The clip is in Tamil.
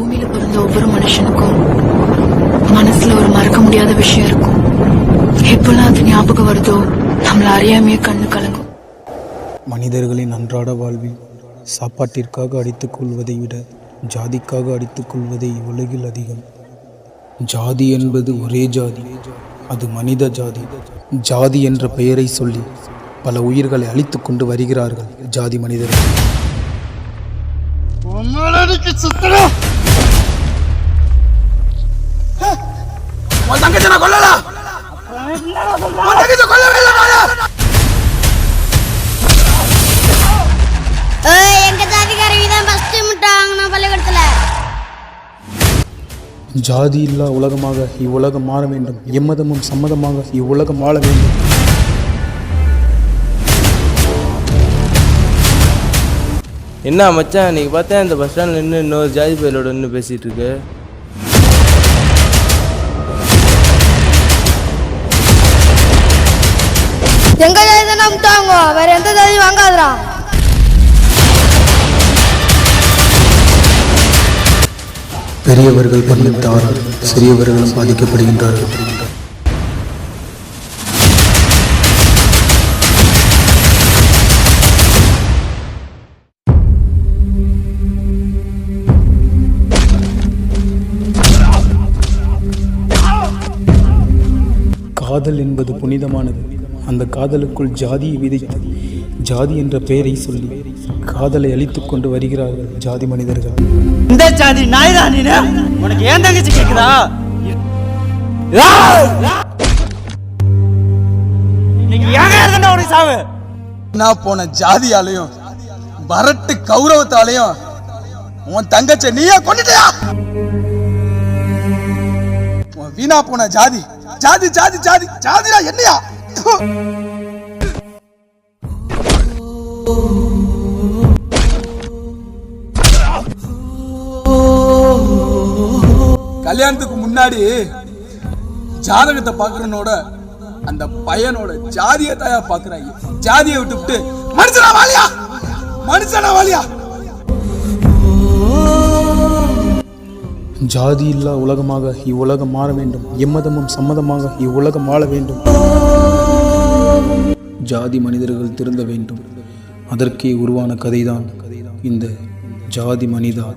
பூமியில பிறந்த ஒவ்வொரு மனுஷனுக்கும் மனசுல ஒரு மறக்க முடியாத விஷயம் இருக்கும். எப்பெல்லாம் அது ஞாபகம் வருதோ நம்மள அறியாமையே கண்ணு கலங்கும். மனிதர்களின் அன்றாட வாழ்வில் சாப்பாட்டிற்காக அடித்துக் கொள்வதை விட ஜாதிக்காக அடித்துக் கொள்வதே உலகில் அதிகம். ஜாதி என்பது ஒரே ஜாதி அது மனித ஜாதி. ஜாதி என்ற பெயரை சொல்லி பல உயிர்களை அழித்துக் கொண்டு வருகிறார்கள் ஜாதி மனிதர்கள். எங்க தான் ஃபர்ஸ்ட் வாங்கினோம் பள்ளிக்கூடத்துல? ஜாதி இல்லா உலகமாக இவ்வுலகம் மாற வேண்டும். எம்மதமும் சம்மதமாக இவ்வுலகம் வாழ வேண்டும். என்ன மச்சான் நீங்க பார்த்தா இந்த பஸ் ஸ்டாண்ட்ல நின்று இன்னொரு ஜாதி பயிலோட நின்று பேசிட்டு இருக்கு. எங்க ஜாதி தானே வாங்குவோம் வேற எந்த ஜாதி வாங்காதடா. பெரியவர்கள் பண்ணும் தவறால் சிறியவர்களும் பாதிக்கப்படுகின்றார்கள். காதல் என்பது புனிதமானது. அந்த காதலுக்குள் ஜாதியை விதைத்து ஜாதி என்ற பெயரை சொல்லி காதலை அழித்துக் கொண்டு வருகிறார்கள் ஜாதி மனிதர்கள். இந்த ஜாதி நாய் தான் நீ உனக்கு ஏன் தங்கச்சி கேக்குதா? சாவு? நான் போன ஜாதியாலையும் வரட்டு கௌரவத்தாலையும் உன் தங்கச்ச நீயே கொண்டுட்டியா உன் வீணா போன ஜாதி ஜாதி ஜாதி ஜாதி ஜாதினா என்னையா. கல்யாணத்துக்கு முன்னாடி ஜாதகத்தை பாக்குறனோட அந்த பையனோட ஜாதியை தாயா பாக்குறாங்க ஜாதியை விட்டுவிட்டு மனுஷனா வாலியா? மனுஷனா வாலியா? ஜாதி இல்லா உலகமாக இவ்வுலகம் மாற வேண்டும். எம்மதமும் சம்மதமாக இவ்வுலகம் வாழ வேண்டும். ஜாதி மனிதர்கள் திருந்த வேண்டும். அதற்கே உருவான கதைதான் இந்த ஜாதி மனிதா.